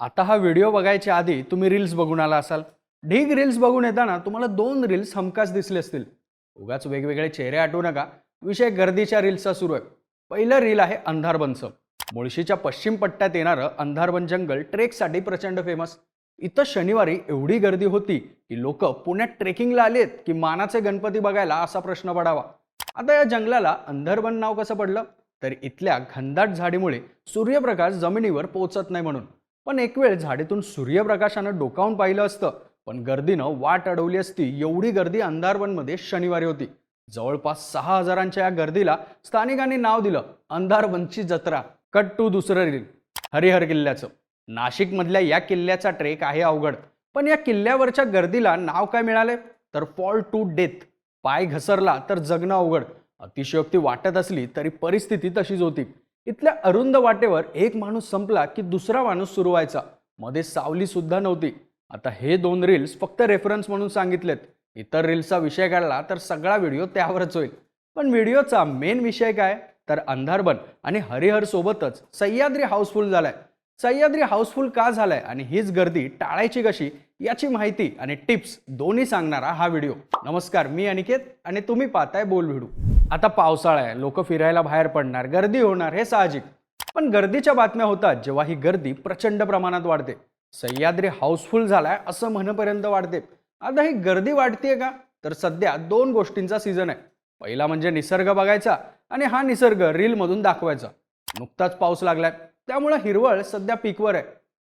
आता हा व्हिडिओ बघायच्या आधी तुम्ही रील्स बघून आला असाल. ढीग रील्स बघून येताना तुम्हाला दोन रील्स हमखास दिसले असतील. उगाच वेगवेगळे चेहरे आठवू नका. विषय गर्दीच्या रील्सचा सुरू आहे. पहिलं रील आहे अंधारबनचं मुळशीच्या पश्चिम पट्ट्यात येणारं अंधारबन जंगल ट्रेकसाठी प्रचंड फेमस इथं शनिवारी एवढी गर्दी होती की लोक पुण्यात ट्रेकिंगला आलेत की मानाचे गणपती बघायला असा प्रश्न पडावा. आता या जंगलाला अंधारबन नाव कसं पडलं? तर इथल्या घनदाट झाडीमुळे सूर्यप्रकाश जमिनीवर पोचत नाही म्हणून. पण एक वेळ झाडीतून सूर्यप्रकाशानं डोकावून पाहिलं असतं पण गर्दीनं वाट अडवली असती एवढी गर्दी अंधारवनमध्ये शनिवारी होती. जवळपास सहा हजारांच्या या गर्दीला स्थानिकांनी नाव दिलं अंधारवनची जत्रा. कट टू दुसरं रील. हरिहर किल्ल्याचं. नाशिकमधल्या या किल्ल्याचा ट्रेक आहे अवघड पण या किल्ल्यावरच्या गर्दीला नाव काय मिळाले तर फॉल टू डेथ. पाय घसरला तर जगणं अवघड. अतिशयोक्ती वाटत असली तरी परिस्थिती तशीच होती. इथल्या अरुंद वाटेवर एक माणूस संपला की दुसरा माणूस सुरू व्हायचा. मध्ये सावली सुद्धा नव्हती. आता हे दोन रील्स फक्त रेफरन्स म्हणून सांगितलेत. इतर रील्सचा विषय काढला तर सगळा व्हिडिओ त्यावरच होईल. पण व्हिडिओचा मेन विषय काय? तर अंधारबन आणि हरिहर सोबतच सह्याद्री हाऊसफुल झालाय. सह्याद्री हाऊसफुल का झालाय आणि हीच गर्दी टाळायची कशी? याची माहिती आणि टिप्स दोन्ही सांगणारा हा व्हिडिओ नमस्कार मी अनिकेत आणि तुम्ही पाहताय बोल व्हिडिओ आता पावसाळा आहे लोक फिरायला बाहेर पडणार गर्दी होणार हे साहजिक. पण गर्दीच्या बातम्या होतात जेव्हा ही गर्दी प्रचंड प्रमाणात वाढते. सह्याद्री हाऊसफुल झालाय असं म्हणपर्यंत वाढते. आता ही गर्दी वाढतेय का? तर सध्या दोन गोष्टींचा सीझन आहे. पहिला म्हणजे निसर्ग बघायचा आणि हा निसर्ग रीलमधून दाखवायचा. नुकताच पाऊस लागलाय. त्यामुळं हिरवळ सध्या पीकवर आहे.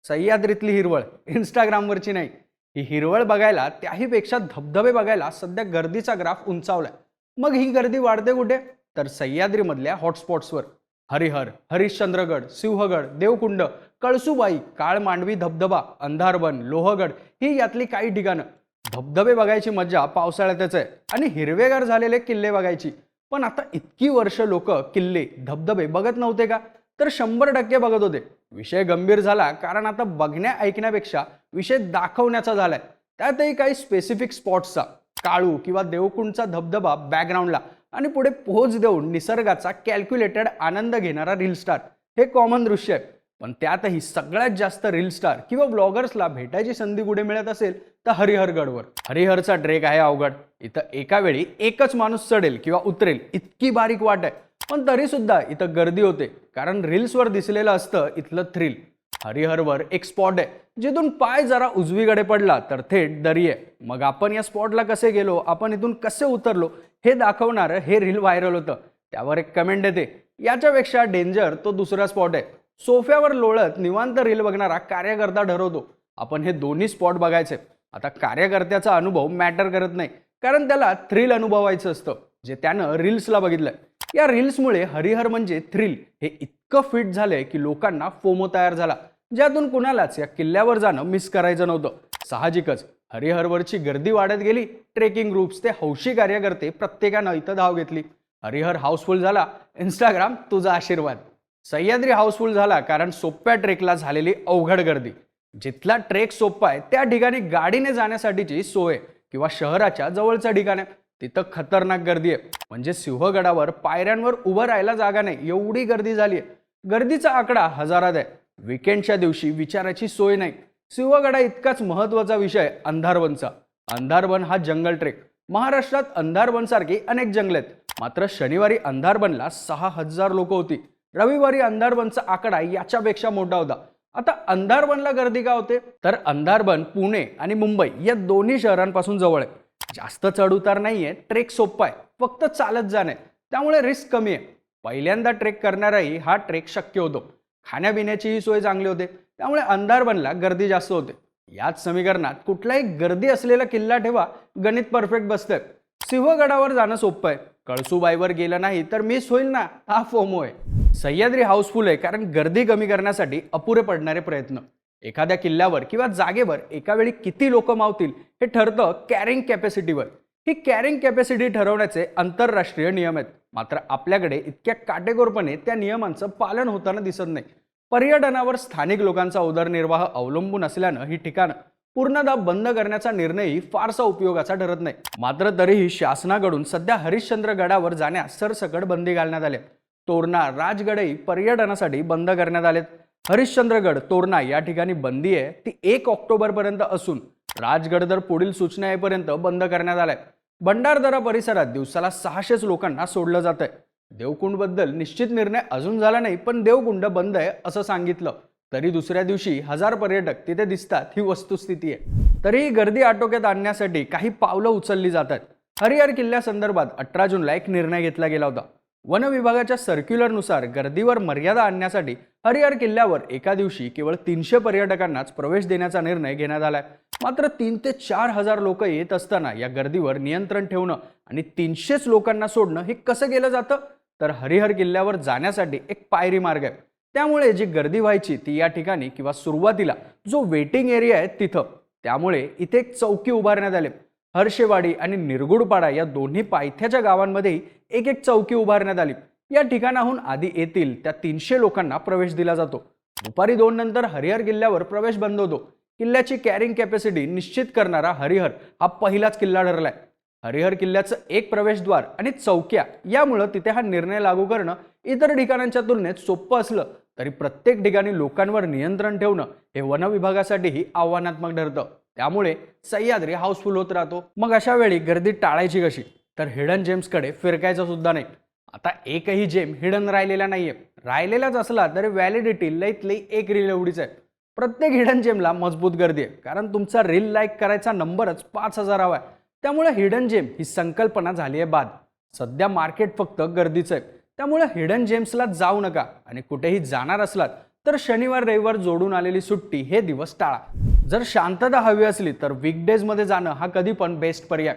सह्याद्रीतली हिरवळ इंस्टाग्रामवरची नाही. ही हिरवळ बघायला त्याहीपेक्षा धबधबे बघायला सध्या गर्दीचा ग्राफ उंचावलाय. मग ही गर्दी वाढते कुठे? तर सह्याद्रीमधल्या हॉटस्पॉट्सवर हरिहर हरिश्चंद्रगड सिंहगड देवकुंड कळसुबाई काळ मांडवी धबधबा अंधारबन लोहगड ही यातली काही ठिकाणं. धबधबे बघायची मज्जा पावसाळ्यातच आहे आणि हिरवेगार झालेले किल्ले बघायची. पण आता इतकी वर्ष लोक किल्ले धबधबे बघत नव्हते का? तर शंभर टक्के बघत होते. विषय गंभीर झाला कारण आता बघण्या ऐकण्यापेक्षा विषय दाखवण्याचा झालाय. त्यातही काही स्पेसिफिक स्पॉट्सचा काळू किंवा देवकुंडचा धबधबा बॅकग्राऊंडला आणि पुढे पोहोच देऊन निसर्गाचा कॅल्क्युलेटेड आनंद घेणारा रील स्टार हे कॉमन दृश्य आहे पण त्यातही सगळ्यात जास्त रील स्टार किंवा ब्लॉगर्सला भेटायची संधी कुठे मिळत असेल तर हरिहरगडवर. हरिहरचा ट्रेक आहे अवघड. इथं एका वेळी एकच माणूस चढेल किंवा उतरेल इतकी बारीक वाट आहे. पण तरी सुद्धा इथं गर्दी होते. कारण रील्सवर दिसलेलं असतं इथलं थ्रिल हरिहरवर एक स्पॉट आहे जिथून पाय जरा उजवीकडे पडला तर थेट दरी आहे. मग आपण या स्पॉटला कसे गेलो? आपण इथून कसे उतरलो? हे दाखवणारं हे रील व्हायरल होतं. त्यावर एक कमेंट येते. याच्यापेक्षा डेंजर तो दुसरा स्पॉट आहे. सोफ्यावर लोळत निवांत रील बघणारा कार्यकर्ता ठरवतो आपण हे दोन्ही स्पॉट बघायचे. आता कार्यकर्त्याचा अनुभव मॅटर करत नाही. कारण त्याला थ्रिल अनुभवायचं असतं जे त्यानं रील्सला बघितलंय. या रील्समुळे हरिहर म्हणजे थ्रिल हे इतकं फिट झालंय की लोकांना फोमो तयार झाला ज्यातून कुणालाच या किल्ल्यावर जाणं मिस करायचं नव्हतं. साहजिकच हरिहरवरची गर्दी वाढत गेली ट्रेकिंग ग्रुप्स ते हौशी कार्यकर्ते प्रत्येकानं इथं धाव घेतली. हरिहर हाऊसफुल झाला इंस्टाग्राम तुझा आशीर्वाद. सह्याद्री हाऊसफुल झाला कारण सोप्या ट्रेकला झालेली अवघड गर्दी. जिथला ट्रेक सोप्पा आहे त्या ठिकाणी गाडीने जाण्यासाठीची सोय किंवा शहराच्या जवळचं ठिकाण आहे. तिथं खतरनाक गर्दी आहे. म्हणजे सिंहगडावर पायऱ्यांवर उभं राहायला जागा नाही. एवढी गर्दी झाली आहे गर्दीचा आकडा हजारात आहे. विकेंडच्या दिवशी विचाराची सोय नाही. सिंहगडा इतकाच महत्त्वाचा विषय अंधारवनचा. अंधारवन हा जंगल ट्रेक. महाराष्ट्रात अंधारवनसारखी अनेक जंगल आहेत. मात्र शनिवारी अंधारबनला सहा हजार लोक होती. रविवारी अंधारबनचा आकडा याच्यापेक्षा मोठा होता. आता अंधारबनला गर्दी का होते? तर अंधारबन पुणे आणि मुंबई या दोन्ही शहरांपासून जवळ आहे. जास्त चढउतार नाही नाहीये ट्रेक सोपा आहे फक्त चालत जाणे त्यामुळे रिस्क कमी आहे. पहिल्यांदा ट्रेक करणाराही हा ट्रेक शक्य होतो. खाण्यापिण्याचीही सोय चांगली होते. त्यामुळे अंधारबनला गर्दी जास्त होते. याच समीकरणात कुठलाही गर्दी असलेला किल्ला ठेवा गणित परफेक्ट बसतंय. सिंहगडावर जाणं सोपं आहे. कळसूबाईवर गेलं नाही तर मिस होईल ना हा फोमो आहे. सह्याद्री हाऊसफुल आहे कारण गर्दी कमी करण्यासाठी अपुरे पडणारे प्रयत्न. एखाद्या किल्ल्यावर किंवा जागेवर एका वेळी किती लोक मावतील हे ठरतं कॅरिंग कॅपॅसिटीवर ही कॅरिंग कॅपॅसिटी ठरवण्याचे आंतरराष्ट्रीय नियम आहेत. मात्र आपल्याकडे इतक्या काटेकोरपणे त्या नियमांचं पालन होताना दिसत नाही. पर्यटनावर स्थानिक लोकांचा उदरनिर्वाह अवलंबून असल्यानं ही ठिकाणं पूर्णतः बंद करण्याचा निर्णयही फारसा उपयोगाचा ठरत नाही. मात्र तरीही शासनाकडून सध्या हरिश्चंद्र गडावर जाण्यास सरसकट बंदी घालण्यात आली तोरणा राजगडही पर्यटनासाठी बंद करण्यात आलेत. हरिश्चंद्रगड तोरणा या ठिकाणी बंदी आहे. ती एक ऑक्टोबरपर्यंत असून राजगड पुढील सूचना येईपर्यंत बंद करण्यात आलाय. भंडारदरा परिसरात दिवसाला सहाशेच लोकांना सोडलं जात आहे देवकुंडबद्दल निश्चित निर्णय अजून झाला नाही पण देवकुंड बंद आहे असं सांगितलं. तरी दुसऱ्या दिवशी हजार पर्यटक तिथे दिसतात ही वस्तुस्थिती आहे. तरीही गर्दी आटोक्यात आणण्यासाठी काही पावलं उचलली जातात. हरिहर किल्ल्यासंदर्भात अठरा जूनला एक निर्णय घेतला गेला होता. वन विभागाच्या सर्क्युलरनुसार गर्दीवर मर्यादा आणण्यासाठी हरिहर किल्ल्यावर एका दिवशी केवळ तीनशे पर्यटकांनाच प्रवेश देण्याचा निर्णय घेण्यात आलाय. मात्र तीन ते चार हजार लोक येत असताना या गर्दीवर नियंत्रण ठेवणं आणि तीनशेच लोकांना सोडणं हे कसं केलं जातं? तर हरिहर किल्ल्यावर जाण्यासाठी एक पायरी मार्ग आहे. त्यामुळे जी गर्दी व्हायची ती या ठिकाणी किंवा सुरुवातीला जो वेटिंग एरिया आहे तिथं. त्यामुळे इथे एक चौकी उभारण्यात आले. हर्षेवाडी आणि निरगुडपाडा या दोन्ही पायथ्याच्या गावांमध्येही एक एक चौकी उभारण्यात आली. या ठिकाणाहून आधी येतील त्या तीनशे लोकांना प्रवेश दिला जातो. दुपारी दोन नंतर हरिहर किल्ल्यावर प्रवेश बंद होतो. किल्ल्याची कॅरिंग कॅपॅसिटी निश्चित करणारा हरिहर हा पहिलाच किल्ला ठरलाय. हरिहर किल्ल्याचं एक प्रवेशद्वार आणि चौक्या यामुळं तिथे हा निर्णय लागू करणं इतर ठिकाणांच्या तुलनेत सोपं असलं तरी प्रत्येक ठिकाणी लोकांवर नियंत्रण ठेवणं हे वन विभागासाठीही आव्हानात्मक ठरतं. त्यामुळे सह्याद्री हाऊसफुल होत राहतो. मग अशा वेळी गर्दी टाळायची कशी? तर हिडन जेम्सकडे फिरकायचं सुद्धा नाही. आता एकही जेम हिडन राहिलेला नाहीये. राहिलेलाच असला तरी व्हॅलिडिटी लईत लई एक रील एवढीच आहे. प्रत्येक हिडन जेमला मजबूत गर्दी आहे. कारण तुमचा रील लाईक करायचा नंबरच पाच हजार हवा आहे. त्यामुळे हिडन जेम ही संकल्पना झाली आहे बाद. सध्या मार्केट फक्त गर्दीचं आहे. त्यामुळे हिडन जेम्सला जाऊ नका. आणि कुठेही जाणार असलात तर शनिवार रविवार जोडून आलेली सुट्टी हे दिवस टाळा. जर शांतता हवी असली तर वीकडेजमध्ये जाणं हा कधी पण बेस्ट पर्याय.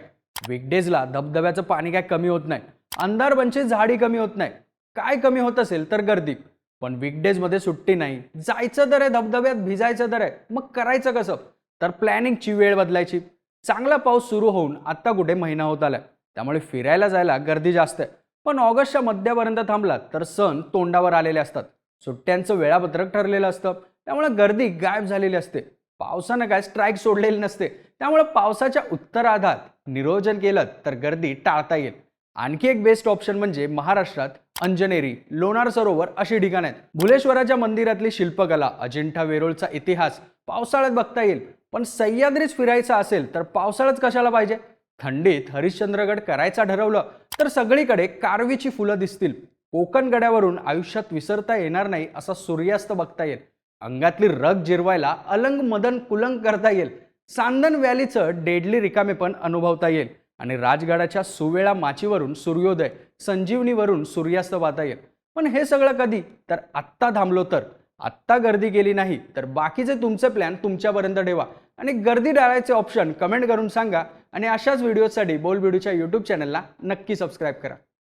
वीकडेजला धबधब्याचं पाणी काय कमी होत नाही. अंधारबनची झाडी कमी होत नाही. काय कमी होत असेल तर गर्दी. पण वीकडेजमध्ये सुट्टी नाही. जायचं तर आहे धबधब्यात भिजायचं तर आहे. मग करायचं कसं? तर प्लॅनिंगची वेळ बदलायची. चांगला पाऊस सुरू होऊन आत्ता कुठे महिना होत आलाय. त्यामुळे फिरायला जायला गर्दी जास्त आहे. पण ऑगस्टच्या मध्यापर्यंत थांबलात तर सण तोंडावर आलेले असतात. सुट्ट्यांचं वेळापत्रक ठरलेलं असतं. त्यामुळे गर्दी गायब झालेली असते. पावसानं काय स्ट्राईक सोडलेली नसते. त्यामुळे पावसाच्या उत्तराधात निरोजन केलं तर गर्दी टाळता येईल. आणखी एक बेस्ट ऑप्शन म्हणजे महाराष्ट्रात अंजनेरी लोणार सरोवर अशी ठिकाणं आहेत. भुलेश्वराच्या मंदिरातली शिल्पकला अजिंठा वेरूळचा इतिहास पावसाळ्यात बघता येईल. पण सह्याद्रीच फिरायचं असेल तर पावसाळ्यात कशाला पाहिजे? थंडीत हरिश्चंद्रगड करायचा ठरवलं तर सगळीकडे कारवीची फुलं दिसतील. कोकण गड्यावरून आयुष्यात विसरता येणार नाही असा सूर्यास्त बघता येईल. अंगातली रग जिरवायला अलंग मदन कुलंग करता येईल. सांदन व्हॅलीचं डेडली रिकामेपण अनुभवता येईल. आणि राजगडाच्या सुवेळा माचीवरून सूर्योदय संजीवनीवरून सूर्यास्त वाहता येईल. पण हे सगळं कधी? तर आत्ता थांबलो तर. आत्ता गर्दी केली नाही तर बाकीचे तुमचे प्लॅन तुमच्यापर्यंत ठेवा. आणि गर्दी टाळायचे ऑप्शन कमेंट करून सांगा. आणि अशाच व्हिडिओसाठी बोल व्हिडिओच्या यूट्यूब चॅनलला नक्की सबस्क्राईब करा.